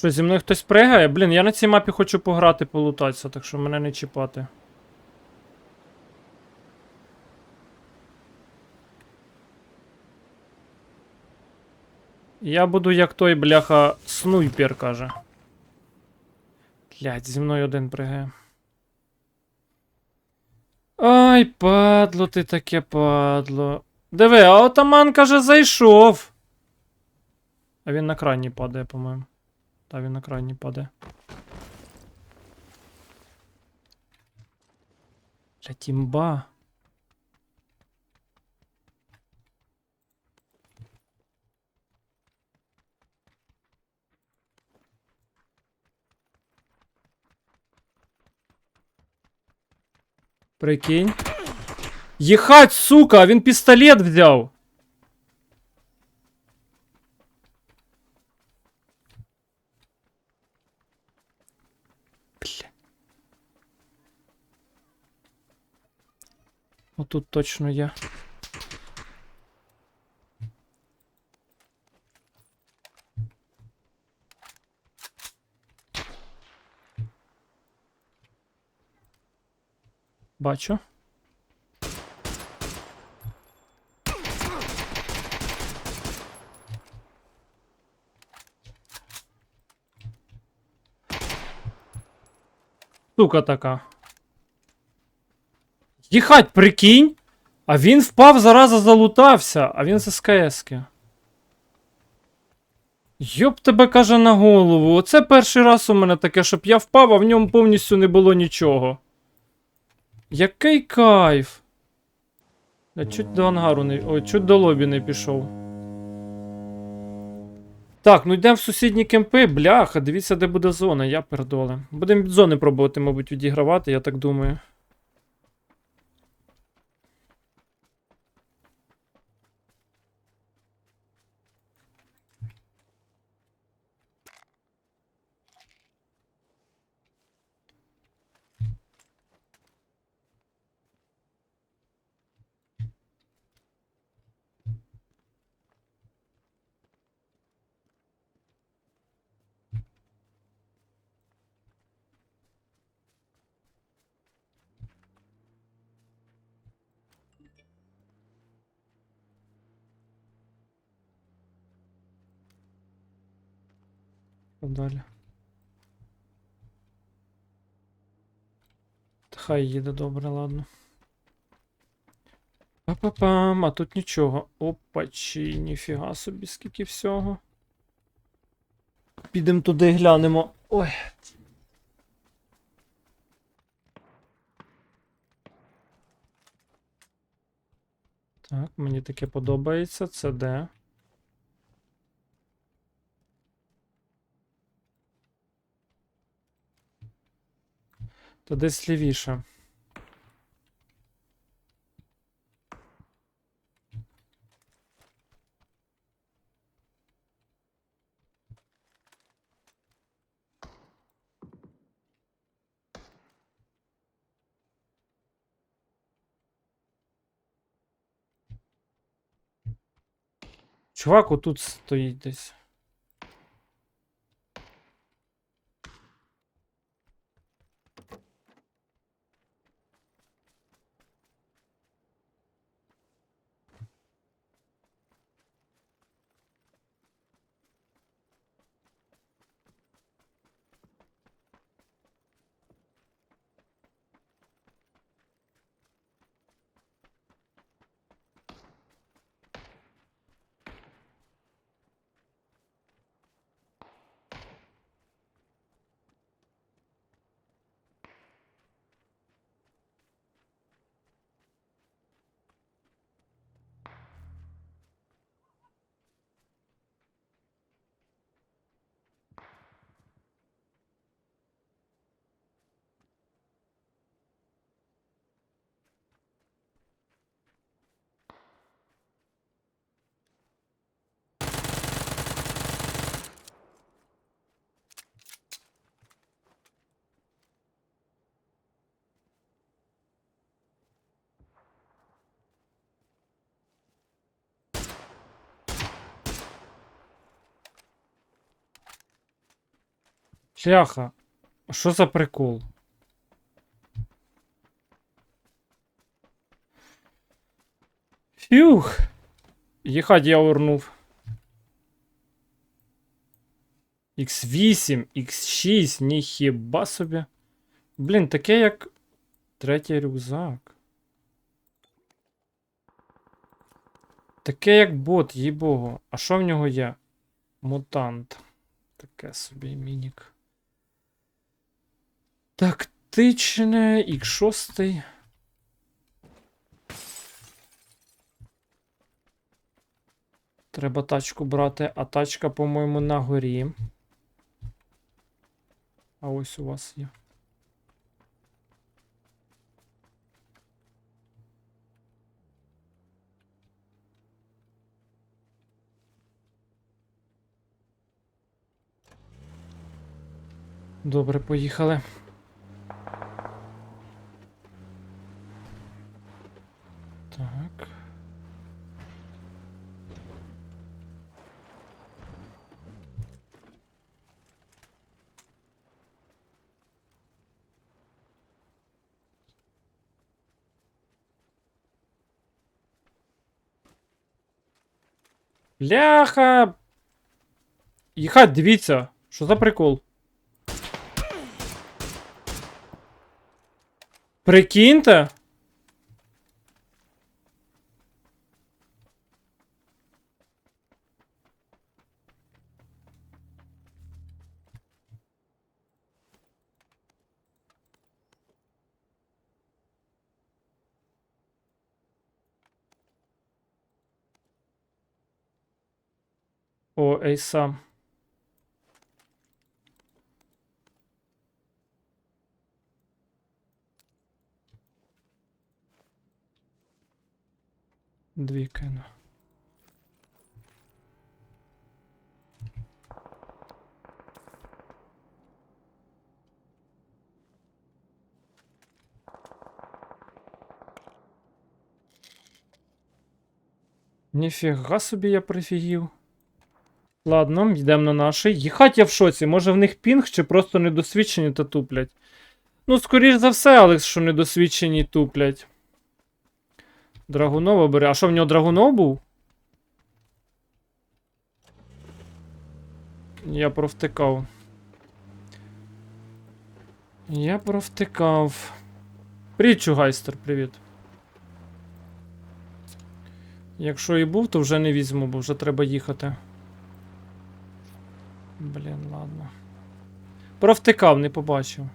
Що, зі мною хтось пригає? Блін, я на цій мапі хочу пограти, полутатися, так що мене не чіпати. Я буду як той, бляха, снайпер, каже. Блять, зі мною один пригає. Ай, падло ти таке падло. Диви, а отаман каже, зайшов. А він на крайній падає, по-моєму. Та він на крайній падає. Бля, тімба. Прикинь. Єхать, сука, він пістолет взяв. Отут точно є. Бачу. Сука така. Їхать, прикинь! А він впав, зараза залутався, а він з СКСки. Йоп тебе каже на голову. Оце перший раз у мене таке, щоб я впав, а в ньому повністю не було нічого. Який кайф. Я чуть до ангару не. Ой, чуть до лобі не пішов. Так, ну йдемо в сусідні кемпи. Бляха, дивіться, де буде зона, я пердоле. Будемо від зони пробувати, мабуть, відігравати, я так думаю. Далі? Хай їде добре, ладно. Па-па-пам, а тут нічого. Опачі, ніфіга собі, скільки всього. Підемо туди глянемо. Ой. Так, мені таке подобається. Це де? То десь лівіше. Чувак отут стоїть десь. Шляха. Що за прикол? Фюх. Їхать я урнув. X8, X6, ніхіба собі. Блін, таке як третій рюкзак. Таке як бот, їй-богу. А що в нього є? Мутант. Таке собі мінік. Тактичне, X6. Треба тачку брати, а тачка, по-моєму, на горі. А ось у вас є. Добре, поїхали. Так. Бляха! Їхать, дивіться, що за прикол? Прикиньте. О, Ейса. Дві кину. Ніфіга собі я прифігів. Ладно, йдемо на наший. Їхать я в шоці. Може в них пінг чи просто недосвідчені та туплять. Ну, скоріш за все, але що недосвідчені туплять. Драгунова бере. А що в нього драгунов був? Я провтикав. Я провтикав. Привіт, Чугайстер, привіт. Якщо і був, то вже не візьму, бо вже треба їхати. Блін, ладно. Провтикав, не побачив.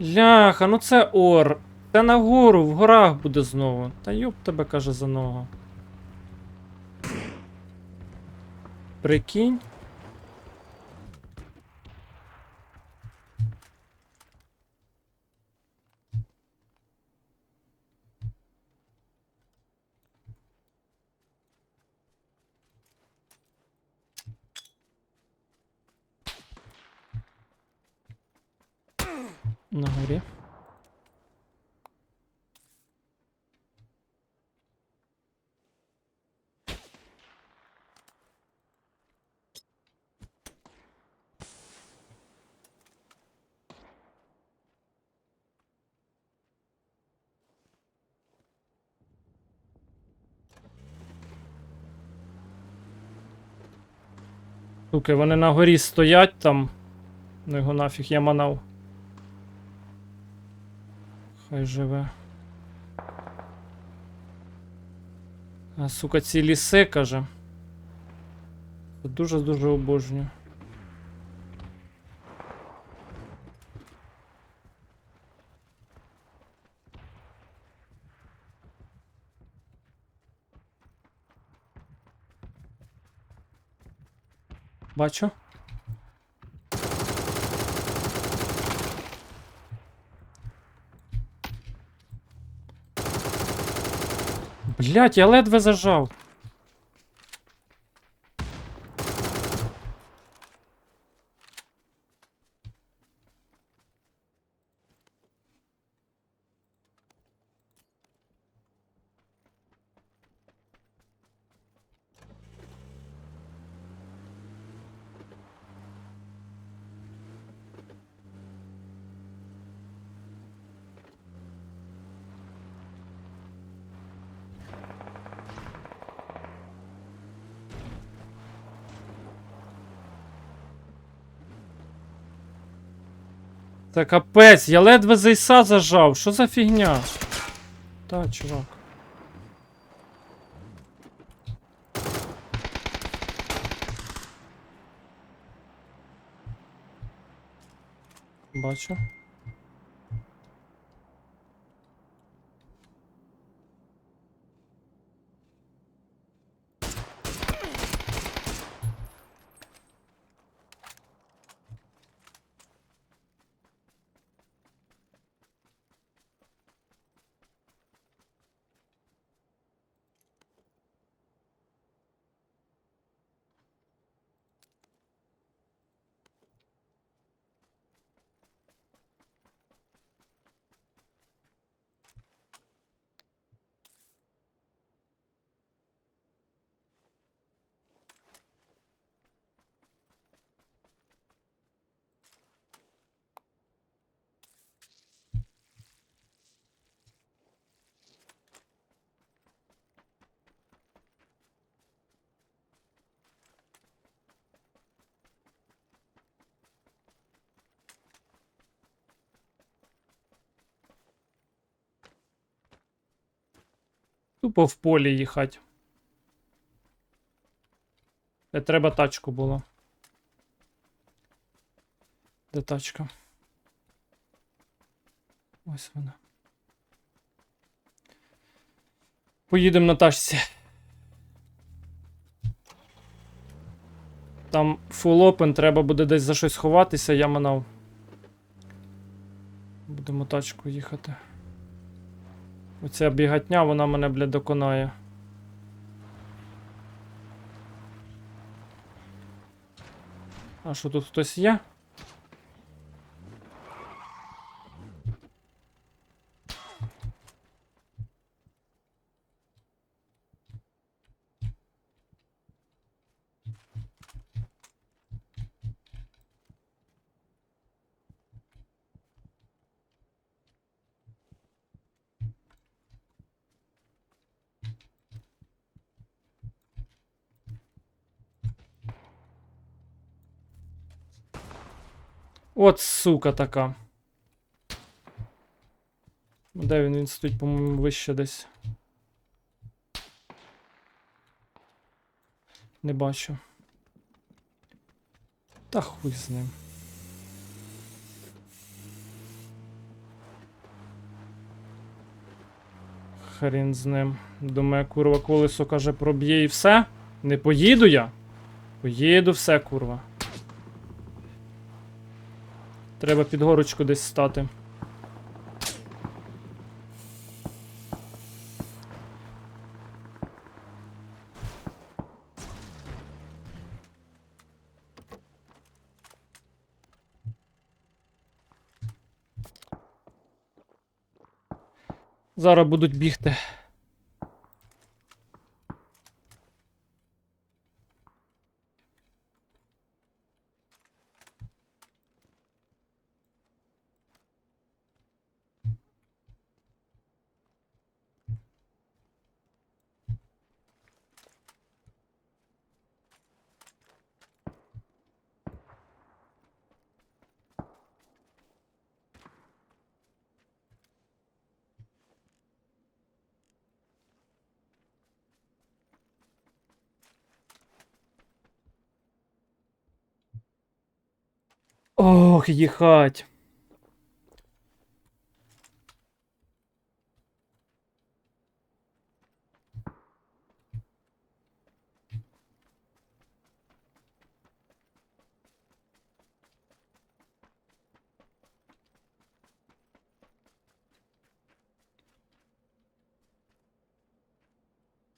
Ляха, ну це ор. Це нагору, в горах буде знову. Та йоб тебе каже за ногу. Прикинь. На горі. Суки, вони на горі стоять там. Ну його нафіг, я манав. Хай живе. А, сука, ці ліси, каже. Це Дуже-дуже обожнюю. Бачу. Блять, я ледве зажав. Та капець, я ледве зайса зажав. Що за фігня? Та, чувак. Бачу. Тупо в полі їхать. Де треба тачку було. Де тачка? Ось вона. Поїдемо на тачці. Там full open, треба буде десь за щось ховатися, я манав. Будемо тачку їхати. Оця бігатня, вона мене, бля, доконає. А що тут хтось є? От сука така. Де він? Він стоїть, по-моєму, вище десь. Не бачу. Та хуй з ним. Хрін з ним. Думає, курва, колесо каже, проб'є і все. Не поїду я. Поїду все, курва. Треба під горочку десь стати. Зараз будуть бігти. Ох, їхать.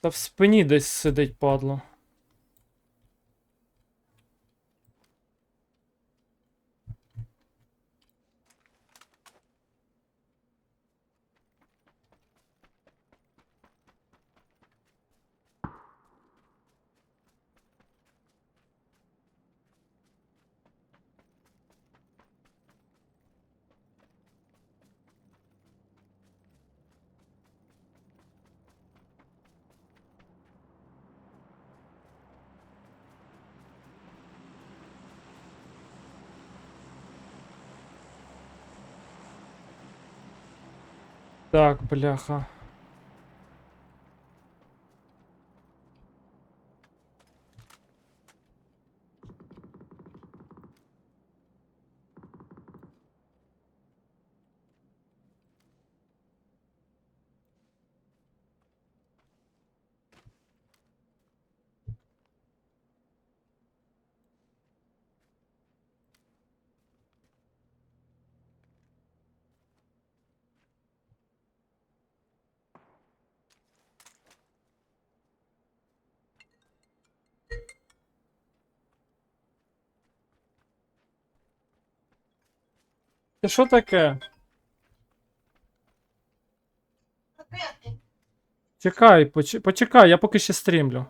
Та в спині десь сидить падло. Так, бляха. Це що таке? Чекай, поч- почекай, я поки ще стрімлю.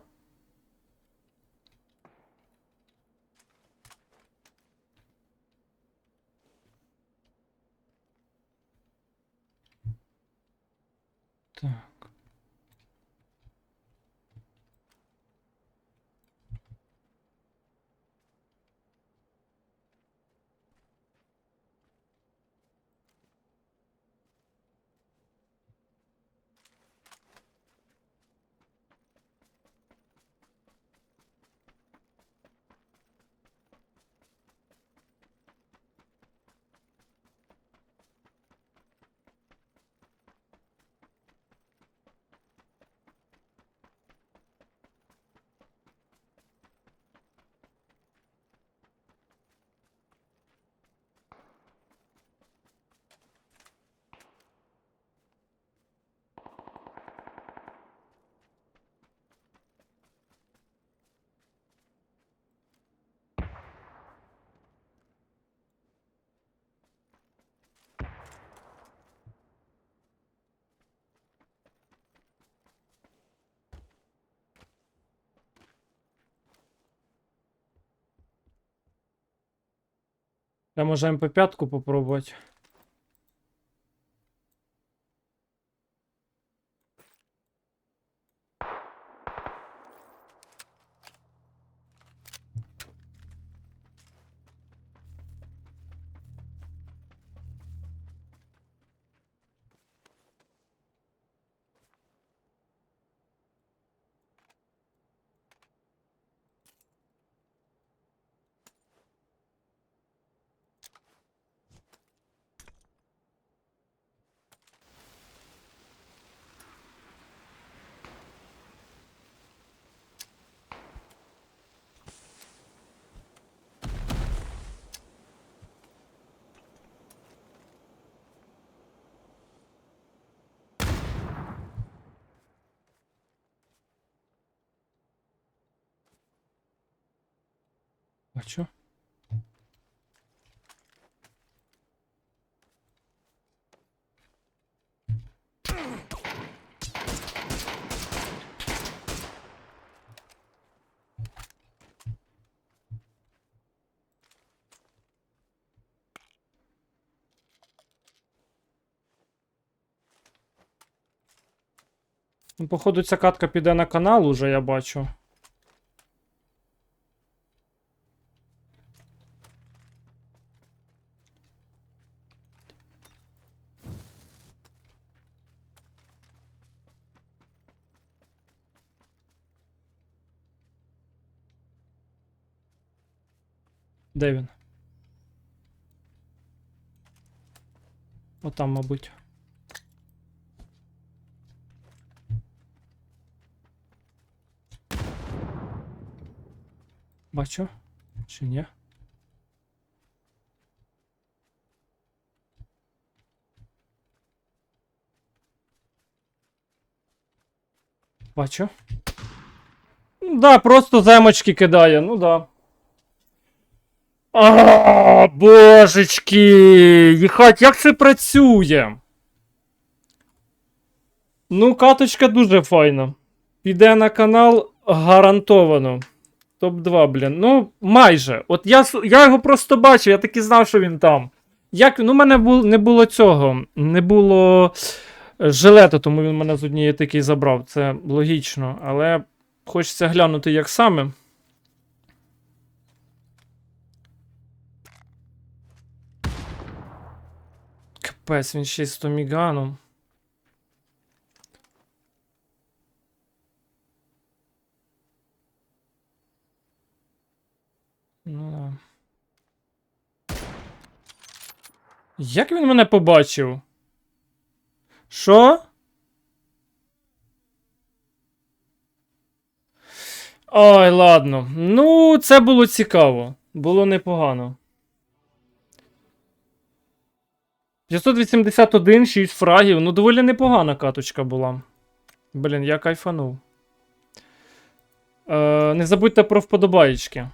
Я може МП5 попробувати. Бачу. Ну, походу, ця катка піде на канал уже, я бачу. Де він? Отам, мабуть. Бачу. Чи ні? Бачу. Да, просто земочки кидає, ну да. А, божечки! Їхать, як це працює? Ну, каточка дуже файна. Піде на канал гарантовано. Топ-2, блін. Ну, майже. От я, я його просто бачив, я так і знав, що він там. Як, ну, в мене бу, не було цього. Не було е, жилета, тому він мене з однієї такий забрав. Це логічно. Але хочеться глянути, як саме. Капець, він ще й з Томіганом. Ну да. Як він мене побачив? Що? Ой, ладно. Ну, це було цікаво. Було непогано. 581, 6 фрагів. Ну, доволі непогана каточка була. Блін, я кайфанув. Е, не забудьте про вподобаєчки.